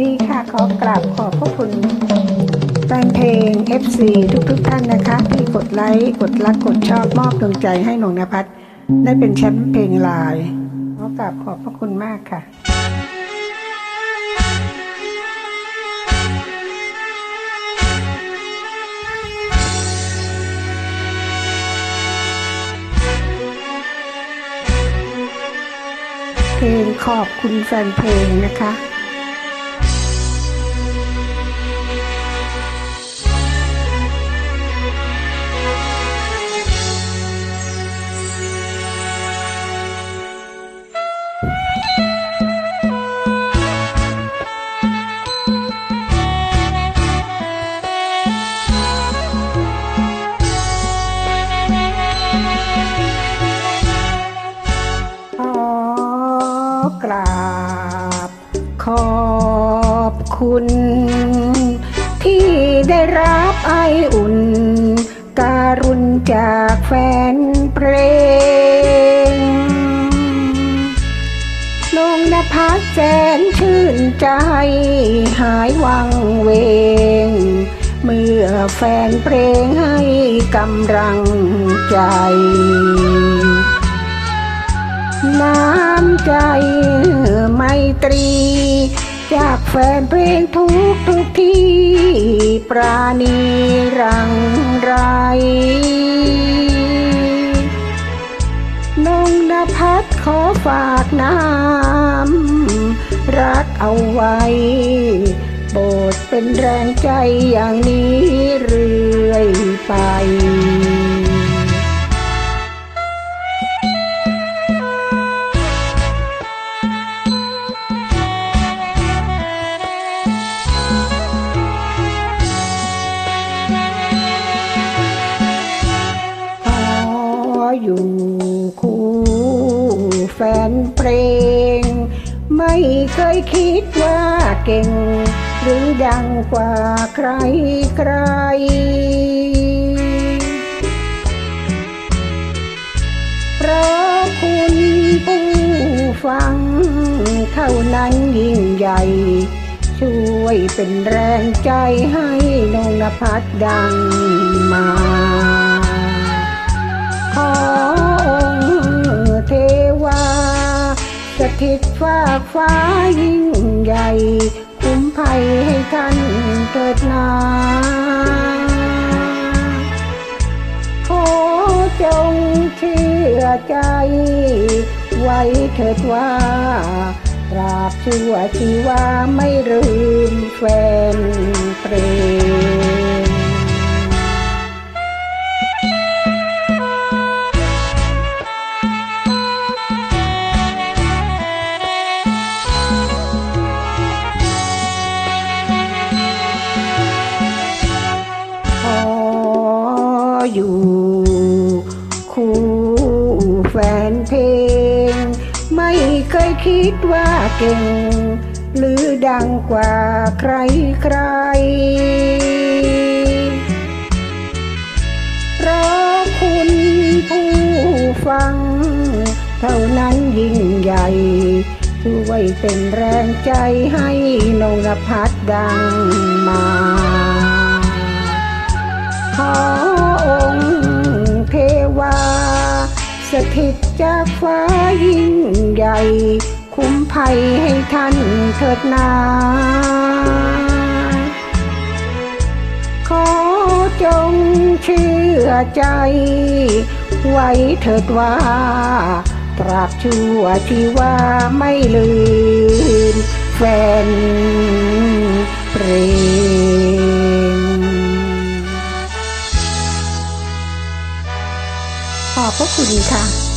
ดีค่ะขอกราบขอบพระคุณแฟนเพลง FC ทุกๆทท่านนะคะ ที่กดไลค์ กดรักกดชอบมอบดวงใจให้หนงนภัสได้เป็นแชมป์เพลงลายขอกราบขอบพระคุณมากค่ะเพลงขอบคุณแฟนเพลงนะคะ บขอบคุณ ที่ได้รับไออุ่น การุณจากแฟนเพลงนงนภัสแสนชื่นใจหายวังเวง เมื่อแฟนเพลงให้กำลังใจ ตรี จากแฟนเพลงทุกทุกที่ ปราณีรังไร นงนภัสขอฝากน้ำ รักเอาไว้ โปรดเป็นแรงใจอย่างนี้เรื่อ ออยู่คู่แฟนเพลง ไม่เคยคิดว่าเก่ง หรือดังกว่าใครใครเพราะคุณผู้ฟัง เท่านั้นยิ่งใหญ่ ช่วยเป็นแรงใจให้นงนภัสดังมา ขอองเทวา สถิตฟ้าฟ้ายิ่งใหญ่ คุ้มภัยให้ท่านเถิดนาขอจงเชื่อใจ ไว้เถิดว่าตราบชั่วชีวาไม่ลืมแฟนเพลง อยู่ คู่แฟนเพลง ไม่เคยคิดว่าเก่ง หรือดังกว่าใครใครเพราะคุณผู้ฟัง เท่านั้นยิ่งใหญ่ช่วยเป็นแรงใจให้นงนภัสดังมาขอ จากฟ้ายิ่งใหญ่ คุ้มภัยให้ท่านเถิดนาขอจงเชื่อใจ ไว้เถิดว่าตราบชั่วที่ว่าไม่ลืมแฟนเพลงขอบพระคุณค่ะ